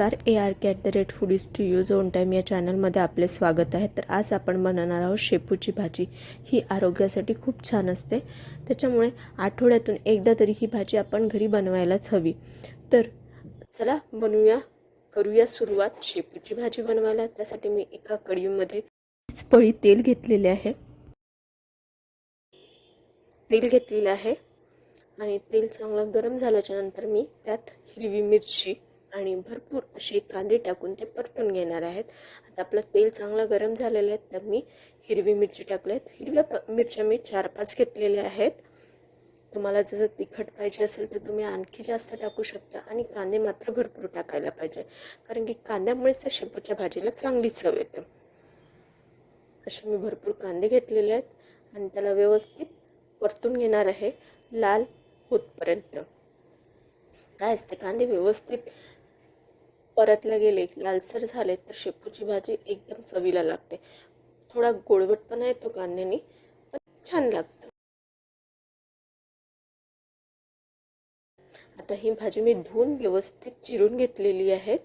नमस्कार A R K at the rate food is to use own time या चॅनलमध्ये आपले स्वागत आहे. तर आज आपण बनवणार आहोत शेपूची भाजी. ही आरोग्यासाठी खूप छान असते. त्याच्यामुळे आठवड्यातून एकदा तरी ही भाजी आपण घरी बनवायलाच हवी. तर चला बनवूया करूया सुरुवात शेपूची भाजी बनवायला. त्यासाठी मी एका कडीमध्ये पळी तेल घेतलेले आहे. तेल घेतलेलं आहे. आणि तेल चांगलं गरम झाल्याच्यानंतर मी त्यात हिरवी मिरची आणि भरपूर असे कांदे टाकून ते परतून घेणार आहेत. आता आपलं तेल चांगलं गरम झालेलं आहे तर मी हिरवी मिरची टाकले आहेत. हिरव्या प मिरच्या मी चार पाच घेतलेल्या आहेत. तुम्हाला जसं तिखट पाहिजे असेल तर तुम्ही आणखी जास्त टाकू शकता आणि कांदे मात्र भरपूर टाकायला पाहिजे. कारण की कांद्यामुळेच त्या शेपूच्या भाजीला चांगली चव येते. असे मी भरपूर कांदे घेतलेले आहेत आणि त्याला व्यवस्थित परतून घेणार आहे लाल होतपर्यंत. काय असते? कांदे व्यवस्थित परतले गेले लालसर झाले तर शेपूची भाजी एकदम चवीला लागते. थोडा गोडवटपणा येतो कांद्याने पण छान लागतं. आता ही भाजी मी धुवून व्यवस्थित चिरून घेतलेली आहे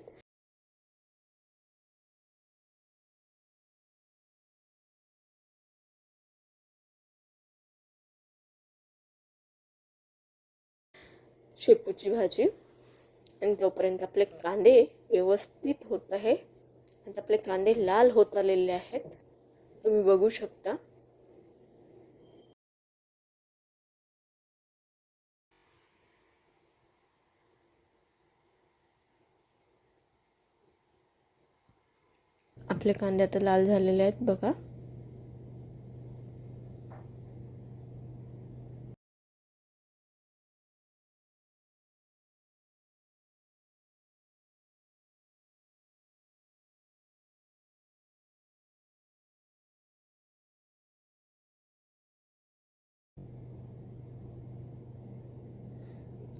शेपूची भाजी आणि तोपर्यंत आपले कांदे व्यवस्थित होत आहे आणि आपले कांदे लाल होत आलेले आहेत. तुम्ही बघू शकता. आपले कांदे आता लाल झालेले आहेत बघा.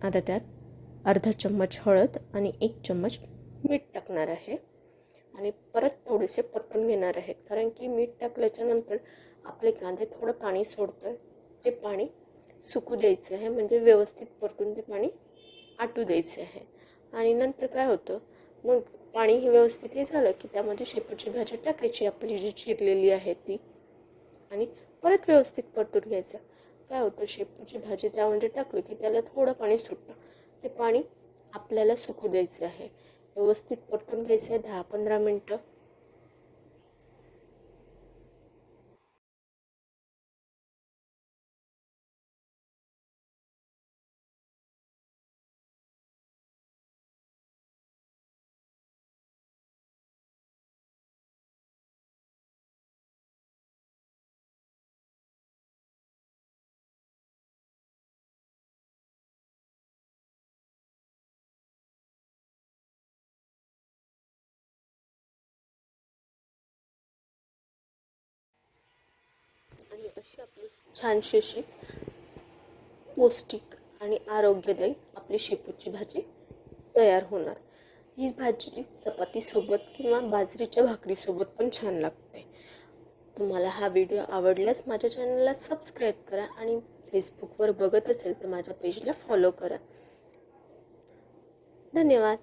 आता त्यात अर्धा चम्मच हळद आणि एक चम्मच मीठ टाकणार आहे. आणि परत थोडेसे परतून घेणार आहेत कारण की मीठ टाकल्याच्या नंतर आपले कांदे थोडं पाणी सोडतं ते पाणी सुकू द्यायचं आहे. म्हणजे व्यवस्थित परतून ते पाणी आटू द्यायचं आहे. आणि नंतर काय होतं? मग पाणी हे व्यवस्थित हे झालं की त्यामध्ये शेपूची भाजी टाकायची. आपली जी चिरलेली आहे ती. आणि परत व्यवस्थित परतून घ्यायचं. काय होतं शेपूची भाजी त्यामध्ये टाकली की त्याला थोडं पाणी सुटतं. ते पाणी आपल्याला सुकू द्यायचं आहे. व्यवस्थित पटकून घ्यायचं आहे दहा पंधरा मिनटं. अशी आपली छानशी अशी पौष्टिक आणि आरोग्यदायी आपली शेपूची भाजी तयार होणार. ही भाजी चपातीसोबत किंवा बाजरीच्या भाकरीसोबत पण छान लागते. तुम्हाला हा व्हिडिओ आवडल्यास माझ्या चॅनलला सबस्क्राईब करा आणि फेसबुकवर बघत असेल तर माझ्या पेजला फॉलो करा. धन्यवाद.